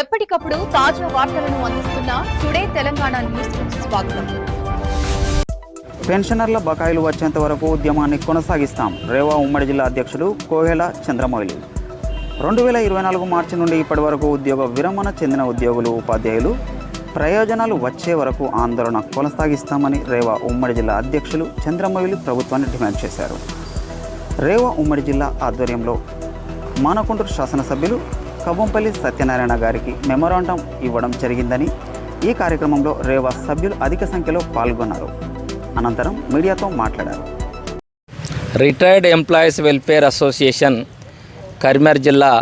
ఎప్పటికప్పుడు తాజా వార్తలను అందిస్తున్న టుడే తెలంగాణ న్యూస్ స్వాగతం. పెన్షనర్ల బకాయిలు వచ్చేంత వరకు ఉద్యమాన్ని కొనసాగిస్తాం. రేవా ఉమ్మడి జిల్లా అధ్యక్షుడు కోహెల చంద్రమౌళి. రెండు వేల ఇరవై నాలుగు మార్చి నుండి ఇప్పటి వరకు ఉద్యోగ విరమణ చెందిన ఉద్యోగులు ఉపాధ్యాయులు ప్రయోజనాలు వచ్చే వరకు ఆందోళన కొనసాగిస్తామని రేవా ఉమ్మడి జిల్లా అధ్యక్షులు చంద్రమౌళి ప్రభుత్వాన్ని డిమాండ్ చేశారు. రేవా ఉమ్మడి జిల్లా ఆధ్వర్యంలో మానకొండూరు శాసనసభ్యులు కవ్వంపల్లి సత్యనారాయణ గారికి మెమోరాండం ఇవ్వడం జరిగిందని ఈ కార్యక్రమంలో రేవా సభ్యులు అధిక సంఖ్యలో పాల్గొన్నారు. అనంతరం మీడియాతో మాట్లాడారు. Retired employees welfare association Karimnagar జిల్లా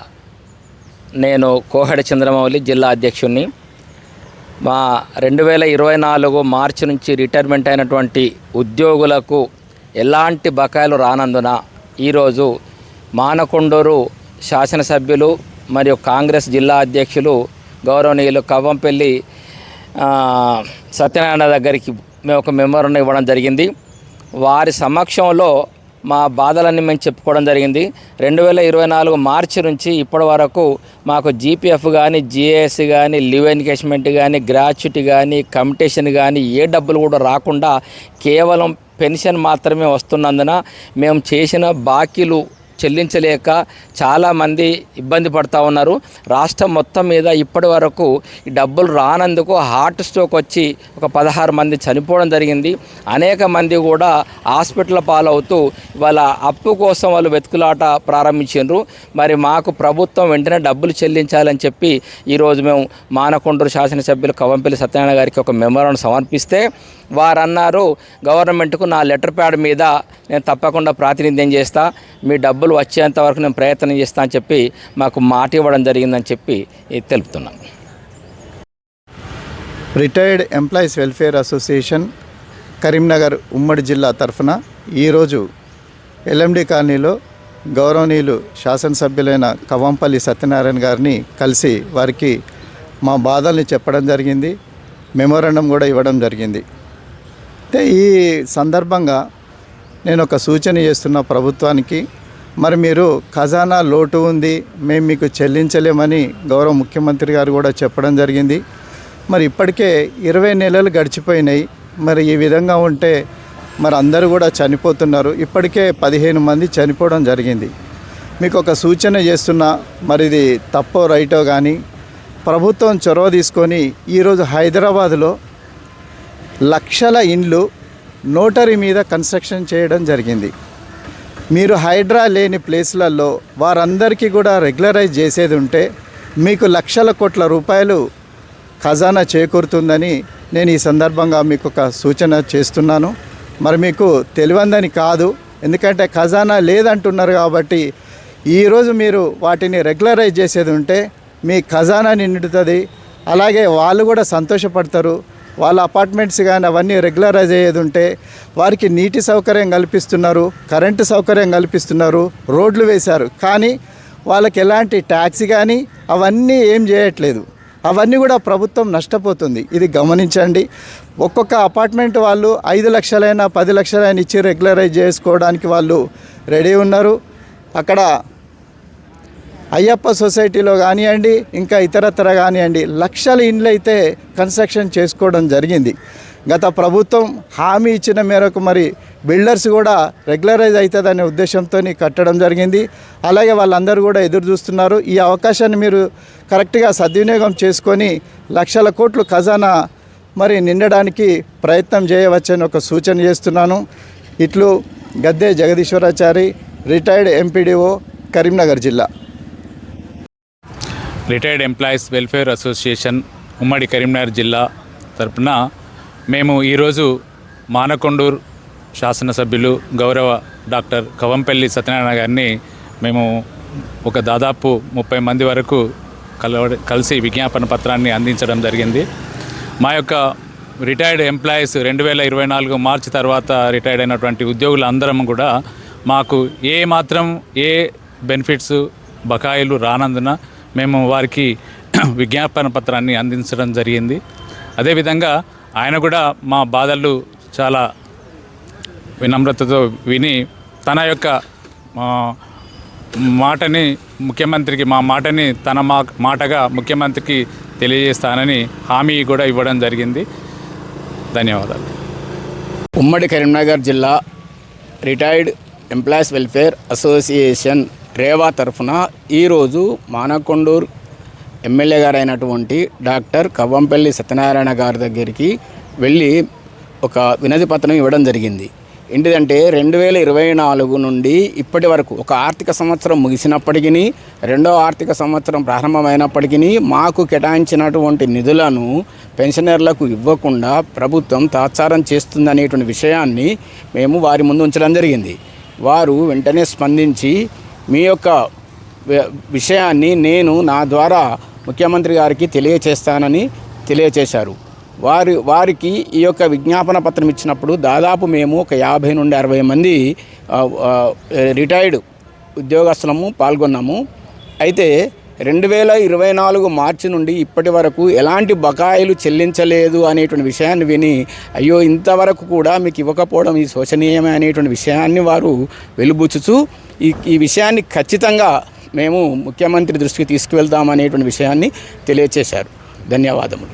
నేను కోహడి చంద్రమౌళి జిల్లా అధ్యక్షుడిని మా రెండు వేల ఇరవై నాలుగు మార్చి నుంచి రిటైర్మెంట్ అయినటువంటి ఉద్యోగులకు ఎలాంటి బకాయిలు రానందున ఈరోజు మానకొండూరు శాసనసభ్యులు మరియు కాంగ్రెస్ జిల్లా అధ్యక్షులు గౌరవనీయులు కవ్వంపల్లి సత్యనారాయణ దగ్గరికి మేము ఒక మెమోరం ఇవ్వడం జరిగింది. వారి సమక్షంలో మా బాధలన్నీ మేము చెప్పుకోవడం జరిగింది. రెండు వేల ఇరవై నాలుగు మార్చి నుంచి ఇప్పటి వరకు మాకు జీపీఎఫ్ కానీ జిఏఎస్ కానీ లివ్ ఎన్కేష్మెంట్ కానీ గ్రాచ్యుటీ కానీ కమిటేషన్ కానీ ఏ డబ్బులు కూడా రాకుండా కేవలం పెన్షన్ మాత్రమే వస్తున్నందున మేము చేసిన బాకీలు చెల్లించలేక చాలామంది ఇబ్బంది పడుతూ ఉన్నారు. రాష్ట్రం మొత్తం మీద ఇప్పటి వరకు ఈ డబ్బులు రానందుకు హార్ట్ స్ట్రోక్ వచ్చి ఒక పదహారు మంది చనిపోవడం జరిగింది. అనేక మంది కూడా హాస్పిటల్ పాలవుతూ వాళ్ళ అప్పు కోసం వాళ్ళు వెతుకులాట ప్రారంభించారు మరి మాకు ప్రభుత్వం వెంటనే డబ్బులు చెల్లించాలని చెప్పి ఈరోజు మేము మానకొండూరు శాసనసభ్యులు కవంపల్లి సత్యనారాయణ గారికి ఒక మెమోరాండం సమర్పిస్తే వారన్నారు. గవర్నమెంట్కు నా లెటర్ ప్యాడ్ మీద నేను తప్పకుండా ప్రాతినిధ్యం చేస్తా. మీ డబ్బులు వచ్చేంత వరకు నేను ప్రయత్నం చేస్తా అని చెప్పి మాకు మాట ఇవ్వడం జరిగిందని చెప్పి తెలుపుతున్నాను retired employees welfare association Karimnagar ఉమ్మడి జిల్లా తరఫున ఈరోజు ఎల్ఎండి కాలనీలో గౌరవనీయులు శాసనసభ్యులైన కవంపల్లి సత్యనారాయణ గారిని కలిసి వారికి మా బాధల్ని చెప్పడం జరిగింది. మెమోరాండం కూడా ఇవ్వడం జరిగింది. అయితే ఈ సందర్భంగా నేను ఒక సూచన చేస్తున్న ప్రభుత్వానికి మరి మీరు ఖజానా లోటు ఉంది మేము మీకు చెల్లించలేమని గౌరవ ముఖ్యమంత్రి గారు కూడా చెప్పడం జరిగింది. మరి ఇప్పటికే ఇరవై నెలలు గడిచిపోయినాయి. మరి ఈ విధంగా ఉంటే మరి అందరూ కూడా చనిపోతున్నారు. ఇప్పటికే పదిహేను మంది చనిపోవడం జరిగింది. మీకు ఒక సూచన చేస్తున్నా మరి ఇది తప్పో రైటో కానీ ప్రభుత్వం చొరవ తీసుకొని ఈరోజు హైదరాబాద్లో లక్షల ఇండ్లు నోటరీ మీద కన్స్ట్రక్షన్ చేయడం జరిగింది. మీరు హైడ్రా లేని ప్లేస్లలో వారందరికీ కూడా రెగ్యులరైజ్ చేసేది ఉంటే మీకు లక్షల కోట్ల రూపాయలు ఖజానా చేకూరుతుందని నేను ఈ సందర్భంగా మీకు ఒక సూచన చేస్తున్నాను. మరి మీకు తెలివందని కాదు. ఎందుకంటే ఖజానా లేదంటున్నారు కాబట్టి ఈరోజు మీరు వాటిని రెగ్యులరైజ్ చేసేది ఉంటే మీ ఖజానా నిండుతుంది. అలాగే వాళ్ళు కూడా సంతోషపడతారు. వాళ్ళ అపార్ట్మెంట్స్ కానీ అవన్నీ రెగ్యులరైజ్ అయ్యేది ఉంటే వారికి నీటి సౌకర్యం కల్పిస్తున్నారు కరెంటు సౌకర్యం కల్పిస్తున్నారు రోడ్లు వేశారు. కానీ వాళ్ళకి ఎలాంటి ట్యాక్సీ కానీ అవన్నీ ఏం చేయట్లేదు. అవన్నీ కూడా ప్రభుత్వం నష్టపోతుంది. ఇది గమనించండి. ఒక్కొక్క అపార్ట్మెంట్ వాళ్ళు ఐదు లక్షలైనా పది లక్షలైనా ఇచ్చి రెగ్యులరైజ్ చేసుకోవడానికి వాళ్ళు రెడీ ఉన్నారు. అక్కడ అయ్యప్ప సొసైటీలో కానివ్వండి ఇంకా ఇతరత్ర కానివ్వండి లక్షల ఇండ్లు అయితే కన్స్ట్రక్షన్ చేసుకోవడం జరిగింది. గత ప్రభుత్వం హామీ ఇచ్చిన మేరకు మరి బిల్డర్స్ కూడా రెగ్యులరైజ్ అవుతుందనే ఉద్దేశంతో కట్టడం జరిగింది. అలాగే వాళ్ళందరూ కూడా ఎదురు చూస్తున్నారు. ఈ అవకాశాన్ని మీరు కరెక్ట్గా సద్వినియోగం చేసుకొని లక్షల కోట్లు ఖజానా మరి నిండడానికి ప్రయత్నం చేయవచ్చని ఒక సూచన చేస్తున్నాను. ఇట్లు గద్దె జగదీశ్వరాచారి రిటైర్డ్ ఎంపీడీఓ కరీంనగర్ జిల్లా. రిటైర్డ్ ఎంప్లాయీస్ వెల్ఫేర్ అసోసియేషన్ ఉమ్మడి కరీంనగర్ జిల్లా తరపున మేము ఈరోజు మానకొండూరు శాసనసభ్యులు గౌరవ డాక్టర్ కవంపల్లి సత్యనారాయణ గారిని మేము ఒక దాదాపు ముప్పై మంది వరకు కలవ కలిసి విజ్ఞాపన పత్రాన్ని అందించడం జరిగింది. మా యొక్క రిటైర్డ్ ఎంప్లాయీస్ రెండు వేల ఇరవై నాలుగు మార్చి తర్వాత రిటైర్డ్ అయినటువంటి ఉద్యోగులు అందరం కూడా మాకు ఏ మాత్రం ఏ బెనిఫిట్స్ బకాయిలు రానందున మేము వారికి విజ్ఞాపన పత్రాన్ని అందించడం జరిగింది. అదేవిధంగా ఆయన కూడా మా బాధలు చాలా వినమ్రతతో విని తన యొక్క మాటని ముఖ్యమంత్రికి మా మాటని తన మా మాటగా ముఖ్యమంత్రికి తెలియజేస్తానని హామీ కూడా ఇవ్వడం జరిగింది. ధన్యవాదాలు. ఉమ్మడి కరీంనగర్ జిల్లా రిటైర్డ్ ఎంప్లాయీస్ వెల్ఫేర్ అసోసియేషన్ రేవా తరఫున ఈరోజు మానకొండూరు ఎమ్మెల్యే గారైనటువంటి డాక్టర్ కవ్వంపల్లి సత్యనారాయణ గారి దగ్గరికి వెళ్ళి ఒక వినతి పత్రం ఇవ్వడం జరిగింది. ఏంటిదంటే రెండు వేల ఇరవై నాలుగు నుండి ఇప్పటి వరకు ఒక ఆర్థిక సంవత్సరం ముగిసినప్పటికీ రెండో ఆర్థిక సంవత్సరం ప్రారంభమైనప్పటికీ మాకు కేటాయించినటువంటి నిధులను పెన్షనర్లకు ఇవ్వకుండా ప్రభుత్వం తాత్సారం చేస్తుందనేటువంటి విషయాన్ని మేము వారి ముందు ఉంచడం జరిగింది. వారు వెంటనే స్పందించి మీ యొక్క విషయాన్ని నేను నా ద్వారా ముఖ్యమంత్రి గారికి తెలియచేస్తానని తెలియచేశారు. వారి వారికి ఈ యొక్క విజ్ఞాపన పత్రం ఇచ్చినప్పుడు దాదాపు మేము ఒక యాభై నుండి అరవై మంది రిటైర్డ్ ఉద్యోగస్తులము పాల్గొన్నాము. అయితే రెండు వేల ఇరవై నాలుగు మార్చి నుండి ఇప్పటి వరకు ఎలాంటి బకాయిలు చెల్లించలేదు అనేటువంటి విషయాన్ని విని అయ్యో ఇంతవరకు కూడా మీకు ఇవ్వకపోవడం ఈ శోచనీయమే అనేటువంటి విషయాన్ని వారు వెలుబుచ్చుచు ఈ ఈ విషయాన్ని ఖచ్చితంగా మేము ముఖ్యమంత్రి దృష్టికి తీసుకువెళ్తామనేటువంటి విషయాన్ని తెలియచేశారు. ధన్యవాదములు.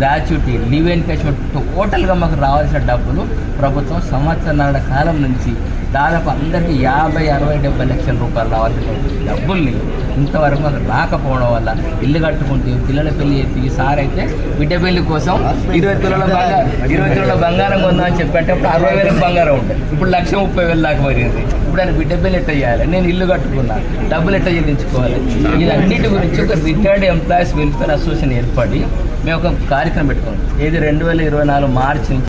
గ్రాచ్యుటీ లీవ్ ఎన్కేషన్ టోటల్గా మాకు రావాల్సిన డబ్బులు ప్రభుత్వం సంవత్సరాల కాలం నుంచి దాదాపు అందరికీ యాభై అరవై డెబ్బై లక్షల రూపాయలు రావాల్సిన డబ్బుల్ని ఇంతవరకు మాకు రాకపోవడం వల్ల ఇల్లు కట్టుకుంటే పిల్లల పెళ్ళి చెప్పి సార్ అయితే బిడ్డ పెళ్ళి కోసం ఇరవై తులాల బంగారం ఇరవై తులాల బంగారం కొందామని చెప్పంటే అప్పుడు అరవై వేలకు బంగారం ఉంటుంది ఇప్పుడు లక్ష ముప్పై వేలు దాకా పడింది. ఇప్పుడు ఆయన బిడ్డ పెళ్ళి ఎట్ట చేయాలి? నేను ఇల్లు కట్టుకున్నా. డబ్బులు ఎట్ట చెల్లించుకోవాలి? ఇదన్నిటి గురించి ఒక రిటైర్డ్ ఎంప్లాయీస్ వెల్ఫేర్ అసోసియేషన్ ఏర్పడి మేము ఒక కార్యక్రమం పెట్టుకున్నాం. ఏది రెండు వేల ఇరవై నాలుగు మార్చి